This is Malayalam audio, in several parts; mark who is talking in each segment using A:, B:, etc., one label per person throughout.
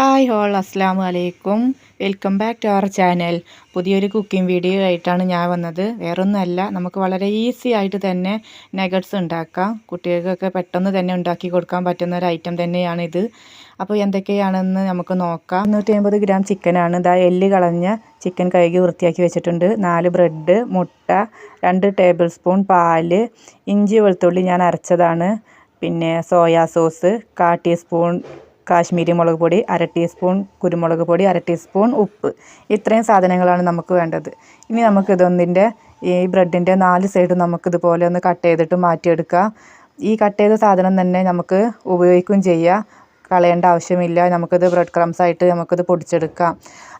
A: ഹായ് ഹോൾ അസ്സാം വലൈക്കും welcome back to our channel. പുതിയൊരു കുക്കിംഗ് വീഡിയോ ആയിട്ടാണ് ഞാൻ വന്നത്. വേറൊന്നുമല്ല നമുക്ക് വളരെ ഈസി ആയിട്ട് തന്നെ നഗറ്റ്സ് ഉണ്ടാക്കാം. കുട്ടികൾക്കൊക്കെ പെട്ടെന്ന് തന്നെ ഉണ്ടാക്കി കൊടുക്കാൻ പറ്റുന്ന ഒരു ഐറ്റം തന്നെയാണിത് അപ്പോൾ എന്തൊക്കെയാണെന്ന് നമുക്ക് നോക്കാം. നൂറ്റി അമ്പത് ഗ്രാം ചിക്കനാണ്. ഇതാ എല്ല് കളഞ്ഞ ചിക്കൻ കഴുകി വൃത്തിയാക്കി വെച്ചിട്ടുണ്ട്. നാല് ബ്രെഡ് മുട്ട രണ്ട് ടേബിൾ സ്പൂൺ പാൽ ഇഞ്ചി വെളുത്തുള്ളി ഞാൻ അരച്ചതാണ്. പിന്നെ സോയാ സോസ് കാ ടീസ്പൂൺ കാശ്മീരി മുളക് പൊടി അര ടീസ്പൂൺ കുരുമുളക് പൊടി അര ടീസ്പൂൺ ഉപ്പ്. ഇത്രയും സാധനങ്ങളാണ് നമുക്ക് വേണ്ടത്. ഇനി നമുക്കിതൊന്നിന്റെ ഈ ബ്രെഡിന്റെ നാല് സൈഡും നമുക്കിതുപോലെ ഒന്ന് കട്ട് ചെയ്തിട്ട് മാറ്റിയെടുക്കാം. ഈ കട്ട് ചെയ്ത സാധനം തന്നെ നമുക്ക് ഉപയോഗിക്കുകയും ചെയ്യാം. കളയേണ്ട ആവശ്യമില്ല. നമുക്കിത് ബ്രെഡ് ക്രംസ് ആയിട്ട് നമുക്കിത് പൊടിച്ചെടുക്കാം.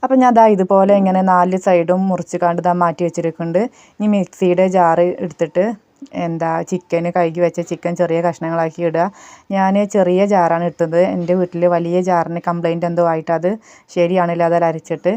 A: അപ്പം ഞാൻ അതാ ഇതുപോലെ ഇങ്ങനെ നാല് സൈഡും മുറിച്ച് കണ്ട് ദാ മാറ്റി വെച്ചിരിക്കുന്നുണ്ട്. ഇനി മിക്സിയുടെ ജാറ് എടുത്തിട്ട് എന്താ ചിക്കൻ കഴുകി വെച്ച ചിക്കൻ ചെറിയ കഷ്ണങ്ങളാക്കി ഇടുക. ഞാൻ ചെറിയ ജാറാണ് ഇട്ടത്. എന്റെ വീട്ടിൽ വലിയ ജാറിന് കംപ്ലൈന്റ് എന്തോ ആയിട്ട് അത് ശരിയാണില്ല അതിൽ അരച്ചിട്ട്.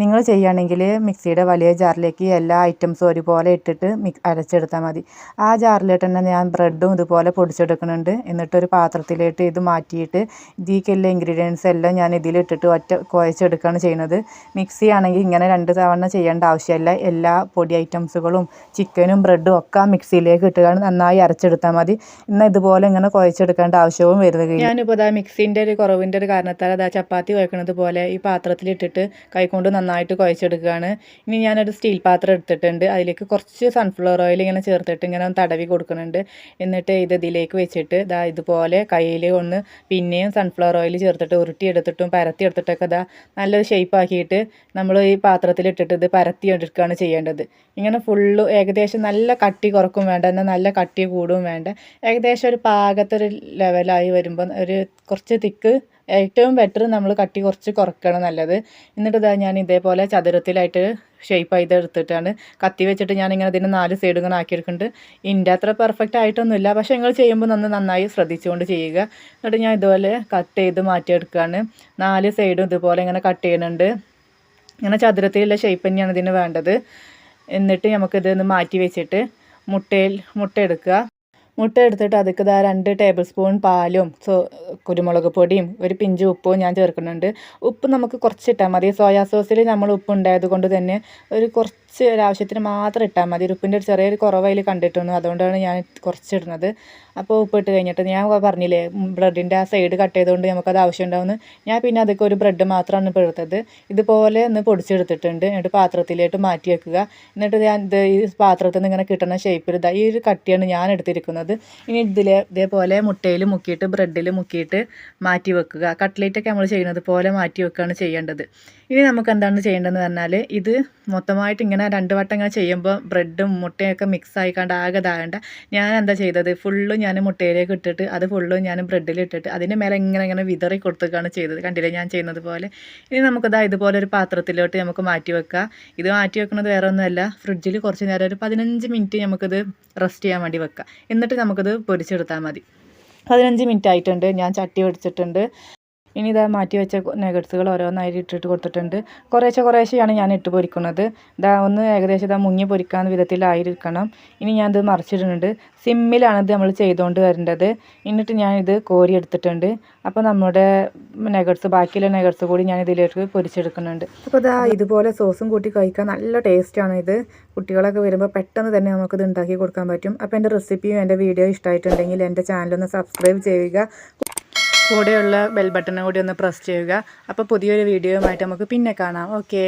A: നിങ്ങൾ ചെയ്യുകയാണെങ്കിൽ മിക്സിയുടെ വലിയ ജാറിലേക്ക് എല്ലാ ഐറ്റംസും ഒരുപോലെ ഇട്ടിട്ട് മിക് അരച്ചെടുത്താൽ മതി. ആ ജാറിലിട്ട് തന്നെ ഞാൻ ബ്രെഡും ഇതുപോലെ പൊടിച്ചെടുക്കുന്നുണ്ട്. എന്നിട്ടൊരു പാത്രത്തിലേക്ക് ഇത് മാറ്റിയിട്ട് ഇതിലേക്കുള്ള ഇൻഗ്രീഡിയൻസ് എല്ലാം ഞാൻ ഇതിലിട്ടിട്ട് ഒറ്റ കുഴച്ചെടുക്കുകയാണ് ചെയ്യുന്നത്. മിക്സി ആണെങ്കിൽ ഇങ്ങനെ രണ്ട് തവണ ചെയ്യേണ്ട ആവശ്യമില്ല. എല്ലാ പൊടി ഐറ്റംസുകളും ചിക്കനും ബ്രെഡും ഒക്കെ മിക്സിയിലേക്ക് ഇട്ടുകയാണ് നന്നായി അരച്ചെടുത്താൽ മതി. എന്നാൽ ഇതുപോലെ ഇങ്ങനെ കുഴച്ചെടുക്കേണ്ട ആവശ്യവും വരുന്നില്ല ഞാനിപ്പോൾ അതാ മിക്സിന്റെ ഒരു കുറവിന്റെ ഒരു കാരണത്താൽ അതാ ചപ്പാത്തി കുഴക്കുന്നത് പോലെ ഈ പാത്രത്തിലിട്ടിട്ട് കൈകൊണ്ട് നന്നായിട്ട് കുഴച്ചെടുക്കുകയാണ്. ഇനി ഞാനൊരു സ്റ്റീൽ പാത്രം എടുത്തിട്ടുണ്ട്. അതിലേക്ക് കുറച്ച് സൺഫ്ലവർ ഓയിൽ ഇങ്ങനെ ചേർത്തിട്ട് ഇങ്ങനെ തടവി കൊടുക്കുന്നുണ്ട്. എന്നിട്ട് ഇത് ഇതിലേക്ക് വെച്ചിട്ട് ഇതാ ഇതുപോലെ കയ്യിൽ ഒന്ന് പിന്നെയും സൺഫ്ലവർ ഓയിൽ ചേർത്തിട്ട് ഉരുട്ടിയെടുത്തിട്ടും പരത്തി എടുത്തിട്ടൊക്കെ ഇതാ നല്ലൊരു ഷേപ്പ് ആക്കിയിട്ട് നമ്മൾ ഈ പാത്രത്തിലിട്ടിട്ട് ഇത് പരത്തി എടുക്കുകയാണ് ചെയ്യേണ്ടത്. ഇങ്ങനെ ഫുള്ള് ഏകദേശം നല്ല കട്ടി കുറക്കും വേണ്ട. എന്നാൽ നല്ല കട്ടി കൂടും വേണ്ട. ഏകദേശം ഒരു പാകത്തൊരു ലെവലായി വരുമ്പോൾ ഒരു കുറച്ച് തിക്ക് ഏറ്റവും ബെറ്റർ നമ്മൾ കട്ടി കുറച്ച് കുറക്കണം നല്ലത്. എന്നിട്ട് ഇതാ ഞാൻ ഇതേപോലെ ചതുരത്തിലായിട്ട് ഷേപ്പ് ചെയ്ത് എടുത്തിട്ടാണ്. കത്തി വെച്ചിട്ട് ഞാൻ ഇങ്ങനെ ഇതിന് നാല് സൈഡ് ഇങ്ങനെ ആക്കിയെടുക്കുന്നുണ്ട്. ഇതിന്റെ അത്ര പെർഫെക്റ്റ് ആയിട്ടൊന്നുമില്ല. പക്ഷേ നിങ്ങൾ ചെയ്യുമ്പോൾ നന്ന് നന്നായി ശ്രദ്ധിച്ചുകൊണ്ട് ചെയ്യുക. എന്നിട്ട് ഞാൻ ഇതുപോലെ കട്ട് ചെയ്ത് മാറ്റിയെടുക്കുകയാണ് നാല് സൈഡും ഇതുപോലെ ഇങ്ങനെ കട്ട് ചെയ്യുന്നുണ്ട്. ഇങ്ങനെ ചതുരത്തിലുള്ള ഷേപ്പ് തന്നെയാണ് ഇതിന് വേണ്ടത്. എന്നിട്ട് നമുക്കിത് മാറ്റി വെച്ചിട്ട് മുട്ടയിൽ മുട്ട എടുക്കുക. മുട്ട എടുത്തിട്ട് അതിക്ക് ഇതാ രണ്ട് ടേബിൾ സ്പൂൺ പാലും സോ കുരുമുളക് പൊടിയും ഒരു പിഞ്ച് ഉപ്പും ഞാൻ ചേർക്കുന്നുണ്ട്. ഉപ്പ് നമുക്ക് കുറച്ച് ഇട്ടാൽ മതി. സോയാ സോസിൽ നമ്മൾ ഉപ്പ് ഉണ്ടായത് കൊണ്ട് തന്നെ ഒരു കുറച്ച് ഒരാവശ്യത്തിന് മാത്രം ഇട്ടാൽ മതി. ഉപ്പിന്റെ ഒരു ചെറിയൊരു കുറവയിൽ കണ്ടിട്ടുന്നു അതുകൊണ്ടാണ് ഞാൻ കുറച്ച് ഇടുന്നത് അപ്പോൾ ഉപ്പിട്ട് കഴിഞ്ഞിട്ട് ഞാൻ പറഞ്ഞില്ലേ ബ്രെഡിന്റെ ആ സൈഡ് കട്ട് ചെയ്തുകൊണ്ട് നമുക്കത് ആവശ്യം ഉണ്ടാവുന്നു ഞാൻ പിന്നെ അതൊക്കെ ഒരു ബ്രെഡ് മാത്രമാണ് ഇപ്പോൾ എടുത്തത്. ഇതുപോലെ ഒന്ന് പൊടിച്ചെടുത്തിട്ടുണ്ട്. എന്നിട്ട് പാത്രത്തിലേക്ക് മാറ്റി വെക്കുക എന്നിട്ട് ഞാൻ ഇത് ഈ പാത്രത്തിൽ നിന്ന് ഇങ്ങനെ കിട്ടുന്ന ഷേപ്പിൽ ഇതാ ഈ ഒരു കട്ടിയാണ് ഞാൻ എടുത്തിരിക്കുന്നത്. ഇനി ഇതിൽ ഇതേപോലെ മുട്ടയിൽ മുക്കിയിട്ട് ബ്രെഡിൽ മുക്കിയിട്ട് മാറ്റി വെക്കുക. കട്ട്ലേറ്റൊക്കെ നമ്മൾ ചെയ്യുന്നത് പോലെ മാറ്റി വെക്കുകയാണ് ചെയ്യേണ്ടത്. ഇനി നമുക്ക് എന്താണ് ചെയ്യേണ്ടതെന്ന് പറഞ്ഞാൽ ഇത് മൊത്തമായിട്ട് ഇങ്ങനെ രണ്ട് വട്ടം ഇങ്ങനെ ചെയ്യുമ്പോൾ ബ്രെഡും മുട്ടയൊക്കെ മിക്സ് ആയിക്കാണ്ട് ആകെ ഇതാകേണ്ട. ഞാൻ എന്താ ചെയ്തത്? ഫുള്ളും ഞാൻ മുട്ടയിലേക്ക് ഇട്ടിട്ട് അത് ഫുള്ളും ഞാൻ ബ്രെഡിൽ ഇട്ടിട്ട് അതിന്റെ മേലെ ഇങ്ങനെ ഇങ്ങനെ വിതറി കൊടുത്തുകയാണ് ചെയ്തത്. കണ്ടില്ലേ? ഞാൻ ചെയ്യുന്നത് പോലെ. ഇനി നമുക്കതാ ഇതുപോലെ ഒരു പാത്രത്തിലോട്ട് നമുക്ക് മാറ്റി വെക്കുക ഇത് മാറ്റി വെക്കുന്നത് വേറെ ഒന്നുമല്ല ഫ്രിഡ്ജിൽ കുറച്ച് നേരം ഒരു പതിനഞ്ച് മിനിറ്റ് നമുക്കിത് റെസ്റ്റ് ചെയ്യാൻ വേണ്ടി വെക്കാം. എന്നിട്ട് നമുക്കിത് പൊരിച്ചെടുത്താൽ മതി. പതിനഞ്ച് മിനിറ്റ് ആയിട്ടുണ്ട് ഞാൻ ചട്ടി വെച്ചിട്ടുണ്ട് ഇനി ഇതാ മാറ്റി വെച്ച നെഗറ്റ്സുകൾ ഓരോന്നായിട്ട് ഇട്ടിട്ട് കൊടുത്തിട്ടുണ്ട്. കുറേശ്ശെ കുറേശ്ശെയാണ് ഞാൻ ഇട്ട് പൊരിക്കുന്നത്. ഇതാ ഒന്ന് ഏകദേശം ഇതാ മുങ്ങി പൊരിക്കാവുന്ന വിധത്തിലായിരിക്കണം ഇനി ഞാൻ ഇത് മറിച്ചിടുന്നുണ്ട്. സിമ്മിലാണ് ഇത് നമ്മൾ ചെയ്തുകൊണ്ട് വരേണ്ടത്. എന്നിട്ട് ഞാനിത് കോരി എടുത്തിട്ടുണ്ട്. അപ്പോൾ നമ്മുടെ നെഗറ്റ്സ് ബാക്കിയുള്ള നെഗറ്റ്സ് കൂടി ഞാൻ ഇതിലേക്ക് പൊരിച്ചെടുക്കുന്നുണ്ട്. അപ്പോൾ ഇതാ ഇതുപോലെ സോസും കൂട്ടി കഴിക്കാൻ നല്ല ടേസ്റ്റാണ് ഇത്. കുട്ടികളൊക്കെ വരുമ്പോൾ പെട്ടെന്ന് തന്നെ നമുക്കിത് ഉണ്ടാക്കി കൊടുക്കാൻ പറ്റും. അപ്പോൾ എന്റെ റെസിപ്പിയും എന്റെ വീഡിയോ ഇഷ്ടമായിട്ടുണ്ടെങ്കിൽ എന്റെ ചാനലൊന്ന് സബ്സ്ക്രൈബ് ചെയ്യുക. കൂടെയുള്ള ബെൽ ബട്ടണും കൂടി ഒന്ന് പ്രസ് ചെയ്യുക. അപ്പോൾ പുതിയൊരു വീഡിയോയുമായിട്ട് നമുക്ക് പിന്നെ കാണാം. ഓക്കേ